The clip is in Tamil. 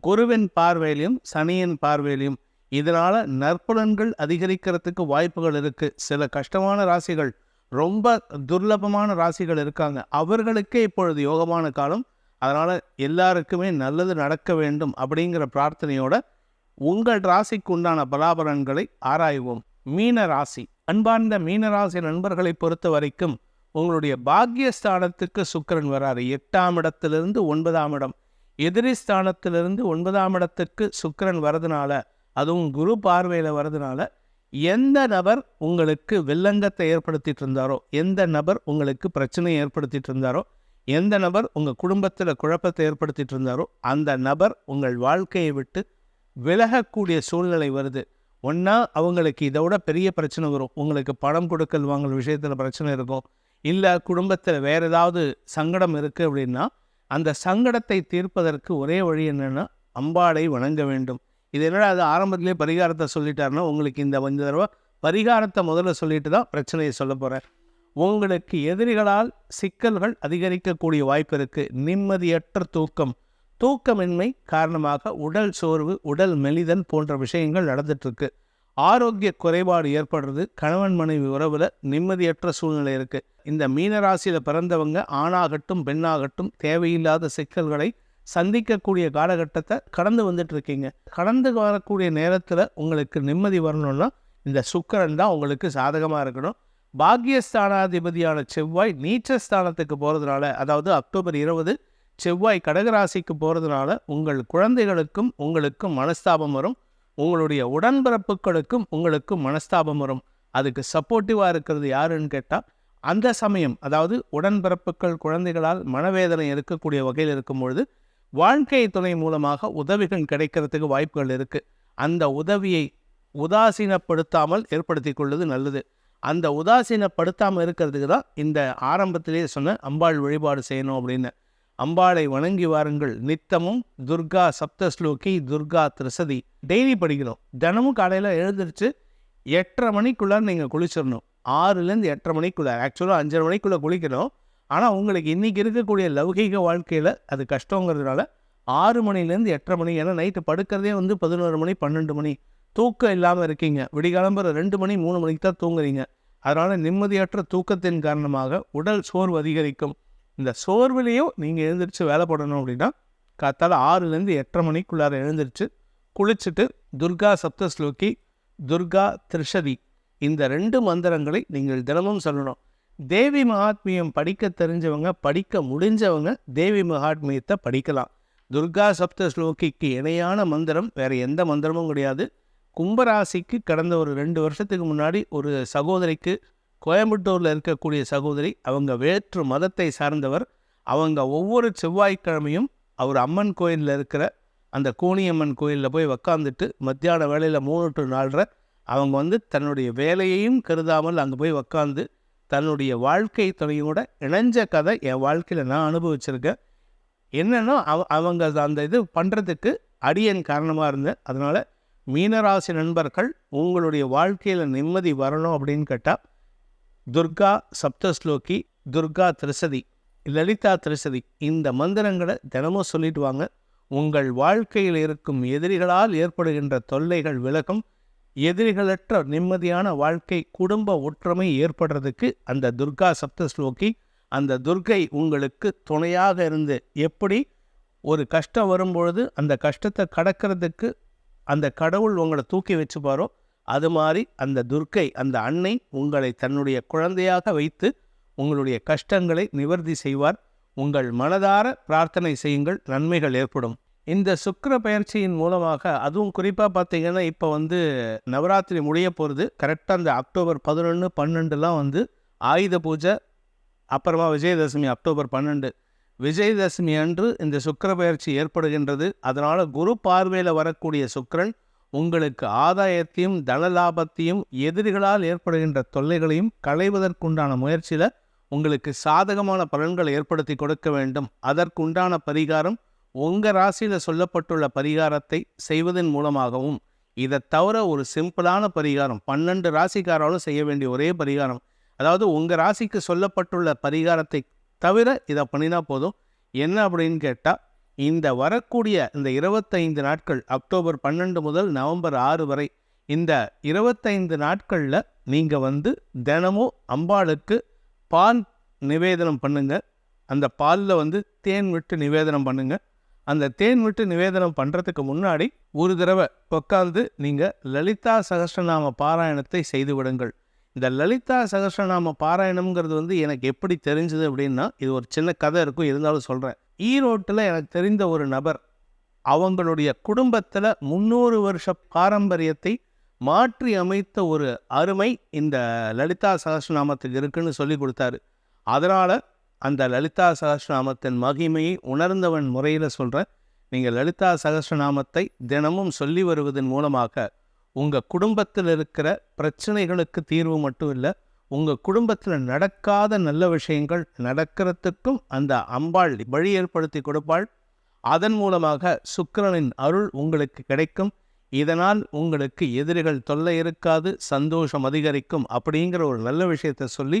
குருவின் பார்வையிலையும் சனியின் பார்வையிலையும் இதனால் நற்புலன்கள் அதிகரிக்கிறதுக்கு வாய்ப்புகள் இருக்குது சில கஷ்டமான ராசிகள் ரொம்ப துர்லபமான ராசிகள் இருக்காங்க. அவர்களுக்கே இப்பொழுது யோகமான காலம். அதனால் எல்லாருக்குமே நல்லது நடக்க வேண்டும் அப்படிங்கிற பிரார்த்தனையோட உங்கள் ராசிக்கு உண்டான பலாபலன்களை ஆராய்வோம். மீன ராசி அன்பார்ந்த மீனராசி நண்பர்களை பொறுத்த வரைக்கும் உங்களுடைய பாக்கியஸ்தானத்துக்கு சுக்கிரன் வராரு. எட்டாம் இடத்திலிருந்து ஒன்பதாம் இடம். எதிரி ஸ்தானத்திலிருந்து ஒன்பதாம் இடத்துக்கு சுக்கரன் வரதுனால அதுவும் குரு பார்வையில் வரதுனால எந்த நபர் உங்களுக்கு வில்லங்கத்தை ஏற்படுத்திட்டு இருந்தாரோ எந்த நபர் உங்களுக்கு பிரச்சனையை ஏற்படுத்திட்டு இருந்தாரோ எந்த நபர் உங்கள் குடும்பத்தில் குழப்பத்தை ஏற்படுத்திட்டு இருந்தாரோ அந்த நபர் உங்கள் வாழ்க்கையை விட்டு விலகக்கூடிய சூழ்நிலை வருது. ஒன்றா அவங்களுக்கு இதை விட பெரிய பிரச்சனை வரும். உங்களுக்கு பணம் கொடுக்கல் வாங்கல் விஷயத்தில் பிரச்சனை இருக்கும். இல்லை குடும்பத்தில் வேறு ஏதாவது சங்கடம் இருக்குது அப்படின்னா அந்த சங்கடத்தை தீர்ப்பதற்கு ஒரே வழி என்னென்னா அம்பாளை வணங்க வேண்டும். இது என்னடா அது ஆரம்பத்திலே பரிகாரத்தை சொல்லிட்டாருன்னா உங்களுக்கு இந்த இந்த தடவை பரிகாரத்தை முதல்ல சொல்லிட்டு தான் பிரச்சனையை சொல்ல போகிறேன் உங்களுக்கு எதிரிகளால் சிக்கல்கள் அதிகரிக்கக்கூடிய வாய்ப்பு இருக்குது நிம்மதியற்ற தூக்கம். தூக்கமின்மை காரணமாக உடல் சோர்வு உடல் மெலிதல் போன்ற விஷயங்கள் நடந்துட்டுருக்கு. ஆரோக்கிய குறைபாடு ஏற்படுறது. கணவன் மனைவி உறவில் நிம்மதியற்ற சூழ்நிலை இருக்குது இந்த மீனராசியில் பிறந்தவங்க ஆணாகட்டும் பெண்ணாகட்டும் தேவையில்லாத சிக்கல்களை சந்திக்கக்கூடிய காலகட்டத்தை கடந்து வந்துட்டு இருக்கீங்க கடந்து வரக்கூடிய நேரத்தில் உங்களுக்கு நிம்மதி வரணும்னா இந்த சுக்கரன் தான் உங்களுக்கு சாதகமாக இருக்கணும். பாக்யஸ்தானாதிபதியான செவ்வாய் நீச்சஸ்தானத்துக்கு போகிறதுனால அதாவது அக்டோபர் இருபது செவ்வாய் கடகராசிக்கு போகிறதுனால உங்கள் குழந்தைகளுக்கும் உங்களுக்கும் மனஸ்தாபம் வரும். உங்களுடைய உடன்பிறப்புகளுக்கும் உங்களுக்கும் மனஸ்தாபம் வரும். அதுக்கு சப்போர்ட்டிவாக இருக்கிறது யாருன்னு கேட்டால் அந்த சமயம் அதாவது உடன்பிறப்புகள் குழந்தைகளால் மனவேதனை இருக்கக்கூடிய வகையில் இருக்கும் பொழுது வாழ்க்கை துணை மூலமாக உதவிகள் கிடைக்கிறதுக்கு வாய்ப்புகள் இருக்குது அந்த உதவியை உதாசீனப்படுத்தாமல் ஏற்படுத்தி கொள்வது நல்லது. அந்த உதாசீனப்படுத்தாமல் இருக்கிறதுக்கு தான் இந்த ஆரம்பத்திலேயே சொன்ன அம்பாள் வழிபாடு செய்யணும் அப்படின்னு. அம்பாளை வணங்கி வாருங்கள். நித்தமும் துர்கா சப்தஸ்லோகி துர்கா திரிசதி. டெய்லி படிக்கணும். தினமும் காலையில் எழுந்திரிச்சு எட்டரை மணிக்குள்ளே நீங்கள் குளிச்சிடணும் ஆறுலேருந்து எட்டரை மணிக்குள்ளே ஆக்சுவலாக அஞ்சரை மணிக்குள்ளே குளிக்கணும். ஆனால் உங்களுக்கு இன்றைக்கி இருக்கக்கூடிய லௌகீக வாழ்க்கையில் அது கஷ்டங்கிறதுனால ஆறு மணிலேருந்து எட்டரை மணி ஏன்னா நைட்டு படுக்கிறதே வந்து பதினோரு மணி பன்னெண்டு மணி. தூக்கம் இல்லாமல் இருக்கீங்க. விடிகாலம்புற ரெண்டு மணி மூணு மணிக்கு தான் தூங்குறீங்க. அதனால் நிம்மதியற்ற தூக்கத்தின் காரணமாக உடல் சோர்வு அதிகரிக்கும். இந்த சோர்விலையும் நீங்கள் எழுந்திரிச்சு வேலை போடணும் அப்படின்னா காத்தால் ஆறுலேருந்து எட்டரை மணிக்குள்ளார எழுந்திரிச்சு குளிச்சுட்டு துர்கா சப்தஸ்லோகி துர்கா திரிஷதி இந்த ரெண்டு மந்திரங்களை நீங்கள் தினமும் சொல்லணும். தேவி மகாத்மியம் படிக்க தெரிஞ்சவங்க படிக்க முடிஞ்சவங்க தேவி மகாத்மியத்தை படிக்கலாம். துர்கா சப்த ஸ்லோகிக்கு இணையான மந்திரம் வேறு எந்த மந்திரமும் கிடையாது. கும்பராசிக்கு கடந்த ஒரு ரெண்டு வருஷத்துக்கு முன்னாடி ஒரு சகோதரிக்கு கோயம்புத்தூரில் இருக்கக்கூடிய சகோதரி அவங்க வேற்று மதத்தை சார்ந்தவர். அவங்க ஒவ்வொரு செவ்வாய்க்கிழமையும் அவர் அம்மன் கோயிலில் இருக்கிற அந்த கோணியம்மன் கோயிலில் போய் உக்காந்துட்டு மத்தியான வேலையில் மூணு டு நாலரை அவங்க வந்து தன்னுடைய வேலையையும் கருதாமல் அங்கே போய் உக்காந்து தன்னுடைய வாழ்க்கை துணையோட இணைஞ்ச கதை என் வாழ்க்கையில் நான் அனுபவிச்சிருக்கேன். என்னென்னா அவ அவங்க அந்த இது பண்ணுறதுக்கு அடியன் காரணமாக இருந்தேன். அதனால் மீனராசி நண்பர்கள் உங்களுடைய வாழ்க்கையில் நிம்மதி வரணும் அப்படின்னு கேட்டால் துர்கா சப்தஸ்லோகி துர்கா திரிசதி லலிதா திரிசதி இந்த மந்திரங்களை தினமும் சொல்லிட்டு வாங்க. உங்கள் வாழ்க்கையில் இருக்கும் எதிரிகளால் ஏற்படுகின்ற தொல்லைகள் விலகும் எதிரிகளற்ற நிம்மதியான வாழ்க்கை குடும்ப ஒற்றுமை ஏற்படுறதுக்கு அந்த துர்கா சப்தஸ்லோகி அந்த துர்கை உங்களுக்கு துணையாக இருந்து எப்படி ஒரு கஷ்டம் வரும்பொழுது அந்த கஷ்டத்தை கடக்கிறதுக்கு அந்த கடவுள் உங்களை தூக்கி வச்சுப்பாரோ அது மாதிரி அந்த துர்க்கை அந்த அன்னை உங்களை தன்னுடைய குழந்தையாக வைத்து உங்களுடைய கஷ்டங்களை நிவர்த்தி செய்வார். உங்கள் மனதார பிரார்த்தனை செய்யுங்கள் நன்மைகள் ஏற்படும். இந்த சுக்கர பயிற்சியின் மூலமாக அதுவும் குறிப்பாக பார்த்தீங்கன்னா இப்போ வந்து நவராத்திரி முடிய போகிறது கரெக்டாக அந்த அக்டோபர் பதினொன்று பன்னெண்டுலாம் வந்து ஆயுத பூஜை அப்புறமா விஜயதசமி அக்டோபர் பன்னெண்டு. விஜயதசமி அன்று இந்த சுக்கர பயிற்சி ஏற்படுகின்றது. அதனால் குரு பார்வையில் வரக்கூடிய சுக்கரன் உங்களுக்கு ஆதாயத்தையும் தனலாபத்தையும் எதிரிகளால் ஏற்படுகின்ற தொல்லைகளையும் களைவதற்குண்டான முயற்சியில் உங்களுக்கு சாதகமான பலன்களை ஏற்படுத்தி கொடுக்க வேண்டும். அதற்குண்டான பரிகாரம் உங்கள் ராசியில் சொல்லப்பட்டுள்ள பரிகாரத்தை செய்வதன் மூலமாகவும் இதை தவிர ஒரு சிம்பிளான பரிகாரம் பன்னெண்டு ராசிக்காராலும் செய்ய வேண்டிய ஒரே பரிகாரம். அதாவது உங்கள் ராசிக்கு சொல்லப்பட்டுள்ள பரிகாரத்தை தவிர இதை பண்ணினா போதும். என்ன அப்படின்னு கேட்டால் இந்த வரக்கூடிய இந்த இருபத்தைந்து நாட்கள் அக்டோபர் பன்னெண்டு முதல் நவம்பர் ஆறு வரை இந்த இருபத்தைந்து நாட்களில் நீங்கள் வந்து தினமும் அம்பாளுக்கு பால் நிவேதனம் பண்ணுங்க. அந்த பாலில் வந்து தேன் விட்டு நிவேதனம் பண்ணுங்க. அந்த தேன் விட்டு நிவேதனம் பண்ணுறதுக்கு முன்னாடி ஒரு தடவை உட்காந்து நீங்கள் லலிதா சகஸ்ரநாம பாராயணத்தை செய்து விடுங்கள். இந்த லலிதா சகஸ்ரநாம பாராயணம்ங்கிறது வந்து எனக்கு எப்படி தெரிஞ்சது அப்படின்னா இது ஒரு சின்ன கதை இருக்கும் இருந்தாலும் சொல்கிறேன் ஈரோட்டில் எனக்கு தெரிந்த ஒரு நபர் அவங்களுடைய குடும்பத்தில் முந்நூறு வருஷ பாரம்பரியத்தை மாற்றி அமைத்த ஒரு அருமை இந்த லலிதா சகஸ்ரநாமத்துக்கு இருக்குன்னு சொல்லி கொடுத்தாரு. அதனால் அந்த லலிதா சகஸ்ரநாமத்தின் மகிமையை உணர்ந்தவன் முறையில் சொல்கிறேன் நீங்கள் லலிதா சகஸ்ரநாமத்தை தினமும் சொல்லி வருவதன் மூலமாக உங்கள் குடும்பத்தில் இருக்கிற பிரச்சனைகளுக்கு தீர்வு மட்டும் இல்லை உங்கள் குடும்பத்தில் நடக்காத நல்ல விஷயங்கள் நடக்கிறதுக்கும் அந்த அம்பாள் வழி ஏற்படுத்தி கொடுப்பாள். அதன் மூலமாக சுக்கிரனின் அருள் உங்களுக்கு கிடைக்கும். இதனால் உங்களுக்கு எதிரிகள் தொல்லை இருக்காது சந்தோஷம் அதிகரிக்கும் அப்படிங்கிற ஒரு நல்ல விஷயத்தை சொல்லி